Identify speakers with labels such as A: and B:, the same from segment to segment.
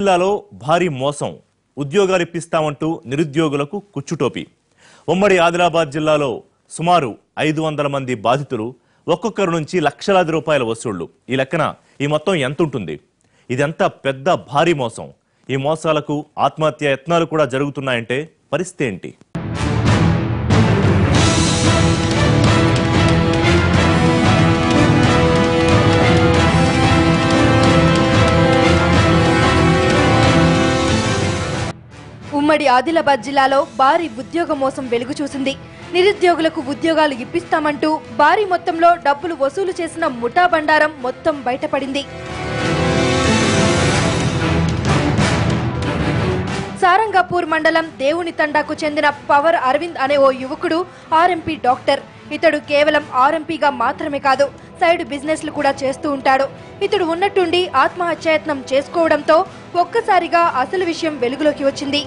A: జిల్లాలో భారీ మోసం ఉద్యోగాలు ఇప్పిస్తామంటూ నిరుద్యోగులకు కుచ్చుటోపి. ఉమ్మడి ఆదిలాబాద్ జిల్లాలో సుమారు ఐదు వందల మంది బాధితులు ఒక్కొక్కరి నుంచి లక్షలాది రూపాయల వసూళ్ళు. ఈ లెక్కన ఈ మొత్తం ఎంత ఉంటుంది ఇదంతా పెద్ద భారీ మోసం. ఈ మోసాలకు ఆత్మహత్య యత్నాలు కూడా జరుగుతున్నాయంటే పరిస్థితి ఏంటి?
B: ఉమ్మడి ఆదిలాబాద్ జిల్లాలో భారీ ఉద్యోగ మోసం వెలుగు చూసింది. నిరుద్యోగులకు ఉద్యోగాలు ఇప్పిస్తామంటూ భారీ మొత్తంలో డబ్బులు వసూలు చేసిన ముఠా బండారం మొత్తం బయటపడింది. సారంగాపూర్ మండలం దేవుని తండాకు చెందిన పవర్ అరవింద్ అనే ఓ యువకుడు ఆర్ఎంపీ డాక్టర్. ఇతడు కేవలం ఆర్ఎంపీగా మాత్రమే కాదు సైడ్ బిజినెస్లు కూడా చేస్తూ ఉంటాడు. ఇతడు ఉన్నట్టుండి ఆత్మహత్యాయత్నం చేసుకోవడంతో ఒక్కసారిగా అసలు విషయం వెలుగులోకి వచ్చింది.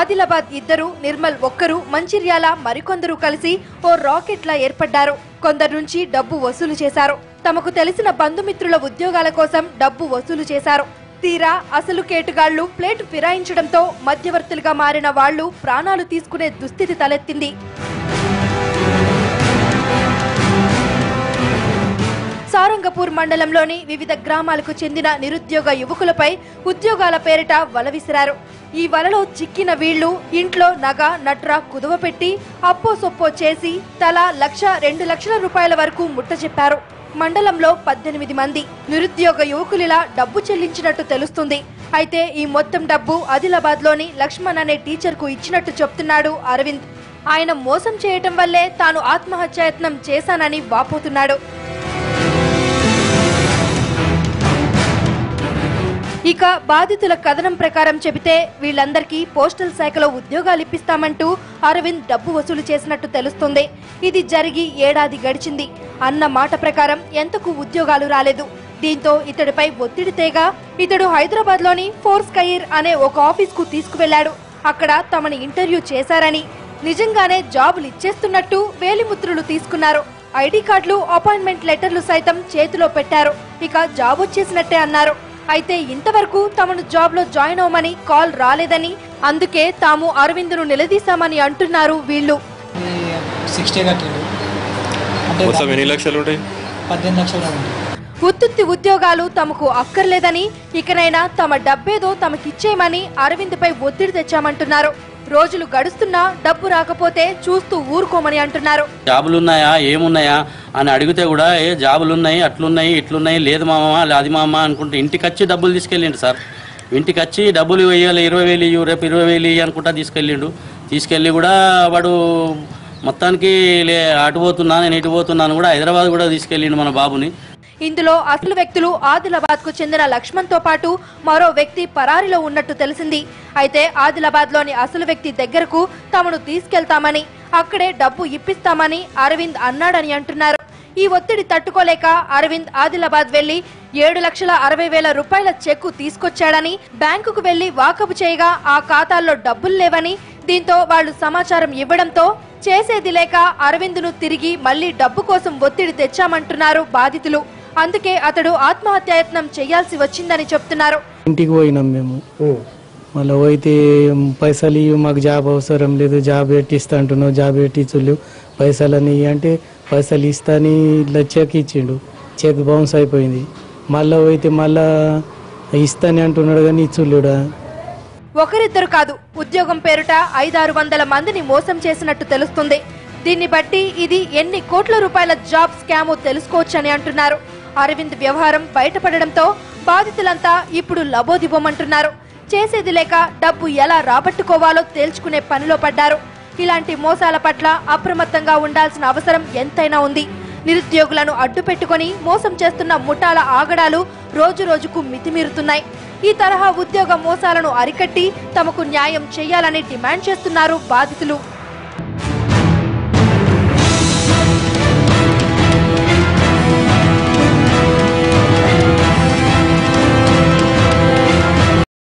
B: ఆదిలాబాద్ ఇద్దరు నిర్మల్ ఒక్కరు మంచిర్యాల మరికొందరు కలిసి ఓ రాకెట్లా ఏర్పడ్డారు. కొందరు నుంచి డబ్బు వసూలు చేశారు. తమకు తెలిసిన బంధుమిత్రుల ఉద్యోగాల కోసం డబ్బు వసూలు చేశారు. తీరా అసలు కేటుగాళ్ళు ప్లేట్ ఫిరాయించడంతో మధ్యవర్తులుగా మారిన వాళ్ళు ప్రాణాలు తీసుకునే దుస్థితి తలెత్తింది. సారంగపూర్ మండలంలోని వివిధ గ్రామాలకు చెందిన నిరుద్యోగ యువకులపై ఉద్యోగాల పేరిట వల విసిరారు. ఈ వలలో చిక్కిన వీళ్ళు ఇంట్లో నగ నట్ర కుదువపెట్టి అప్పో సొప్పో చేసి తలా లక్ష రెండు లక్షల రూపాయల వరకు ముట్ట చెప్పారు. మండలంలో పద్దెనిమిది మంది. నిరుద్యోగ యువకులిలా డబ్బు చెల్లించినట్టు తెలుస్తుంది. అయితే ఈ మొత్తం డబ్బు ఆదిలాబాద్లోని లక్ష్మణ్ అనే టీచర్కు ఇచ్చినట్టు చెప్తున్నాడు అరవింద్. ఆయన మోసం చేయటం వల్లే తాను ఆత్మహత్యాయత్నం చేశానని వాపోతున్నాడు. ఇక బాధితుల కథనం ప్రకారం చెబితే వీళ్ళందరికీ పోస్టల్ శాఖలో ఉద్యోగాలు ఇప్పిస్తామంటూ అరవింద్ డబ్బు వసూలు చేసినట్టు తెలుస్తుంది. ఇది జరిగి ఏడాది గడిచింది. అన్న మాట ప్రకారం ఎంతకు ఉద్యోగాలు రాలేదు. దీంతో ఇతడిపై ఒత్తిడి తేగా ఇతడు హైదరాబాద్లోని ఫోర్స్ కయిర్ అనే ఒక ఆఫీస్కు తీసుకువెళ్ళాడు అక్కడ తమని ఇంటర్వ్యూ చేశారని నిజంగానే జాబులు ఇచ్చేస్తున్నట్టు వేలిముద్రలు తీసుకున్నారు. ఐడి కార్డులు అపాయింట్మెంట్ లెటర్లు సైతం చేతిలో పెట్టారు. ఇక జాబ్ వచ్చేసినట్టే అన్నారు. అయితే ఇంతవరకు తమను జాబ్లో జాయిన్ అవ్వమని కాల్ రాలేదని అందుకే తాము అరవింద్ను నిలదీశామని అంటున్నారు వీళ్ళు.
C: సిక్స్టీ కట్టిండు. అంటే
D: మొత్తం ఎన్ని లక్షలు ఉంటాయి?
C: పద్దెనిమిది లక్షలు ఉంది
B: ఉత్తుత్తి ఉద్యోగాలు తమకు అక్కర్లేదని ఇకనైనా తమ డబ్బేదో తమకిచ్చేయమని అరవింద్పై ఒత్తిడి తెచ్చామంటున్నారు. రోజులు గడుస్తున్నా డబ్బు రాకపోతే చూస్తూ ఊరుకోమని అంటున్నారు.
E: జాబులు ఉన్నాయా ఏమున్నాయా? అని అడిగితే కూడా ఏ జాబులు ఉన్నాయి అట్లున్నాయి ఇట్లున్నాయి లేదు మామ అది మామ అనుకుంటే ఇంటికి వచ్చి డబ్బులు తీసుకెళ్ళిండు సార్. ఇంటికి వచ్చి డబ్బులు వేయాలి ఇరవై వేలు ఇయ్యి, రేపు ఇరవై వేలు అనుకుంటా తీసుకెళ్ళిండు. తీసుకెళ్ళి కూడా వాడు మొత్తానికి లే అటు పోతున్నా నేను ఇటు పోతున్నాను కూడా హైదరాబాద్ కూడా తీసుకెళ్ళిండు మన బాబుని.
B: ఇందులో అసలు వ్యక్తులు ఆదిలాబాద్కు చెందిన లక్ష్మణ్తో పాటు మరో వ్యక్తి పరారిలో ఉన్నట్టు తెలిసింది. అయితే ఆదిలాబాద్లోని అసలు వ్యక్తి దగ్గరకు తమను తీసుకెళ్తామని అక్కడే డబ్బు ఇప్పిస్తామని అరవింద్ అన్నాడని అంటున్నారు. ఈ ఒత్తిడి తట్టుకోలేక అరవింద్ ఆదిలాబాద్ వెళ్ళి ఏడు లక్షల అరవై వేల రూపాయల చెక్కు తీసుకొచ్చాడని బ్యాంకుకు వెళ్ళి వాకపు చేయగా ఆ ఖాతాల్లో డబ్బులు లేవని దీంతో వాళ్ళు సమాచారం ఇవ్వడంతో చేసేది లేక అరవింద్ను తిరిగి మళ్ళీ డబ్బు కోసం ఒత్తిడి తెచ్చామంటున్నారు బాధితులు. అందుకే అతడు ఆత్మహత్యాయత్నం చేయాల్సి వచ్చిందని చెప్తున్నారు.
F: ఇంటికి పోయినాం మేము. మళ్ళీ పోయితే పైసలు ఇవి మాకు జాబ్ అవసరం లేదు జాబ్ పెట్టిస్తా అంటున్నావు జాబ్ పెట్టించులు పైసలని అంటే పైసలు ఇస్తాని ఇట్లా చెక్ ఇచ్చిండు. చెక్ బౌన్స్ అయిపోయింది. మళ్ళీ పోయితే మళ్ళా ఇస్తాని అంటున్నాడు కానీ ఇచ్చులేడా
B: ఒకరిద్దరు కాదు ఉద్యోగం పేరుట ఐదారు వందల మందిని మోసం చేసినట్టు తెలుస్తుంది. దీన్ని బట్టి ఇది ఎన్ని కోట్ల రూపాయల జాబ్ స్కామో తెలుసుకోవచ్చని అంటున్నారు. అరవింద్ వ్యవహారం బయటపడడంతో బాధితులంతా ఇప్పుడు లబోదిబోమంటున్నారు. చేసేది లేక డబ్బు ఎలా రాబట్టుకోవాలో తేల్చుకునే పనిలో పడ్డారు. ఇలాంటి మోసాల పట్ల అప్రమత్తంగా ఉండాల్సిన అవసరం ఎంతైనా ఉంది. నిరుద్యోగులను అడ్డు పెట్టుకొని మోసం చేస్తున్న ముఠాల ఆగడాలు రోజు రోజుకు మితిమీరుతున్నాయి. ఈ తరహా ఉద్యోగ మోసాలను అరికట్టి తమకు న్యాయం చేయాలని డిమాండ్ చేస్తున్నారు బాధితులు.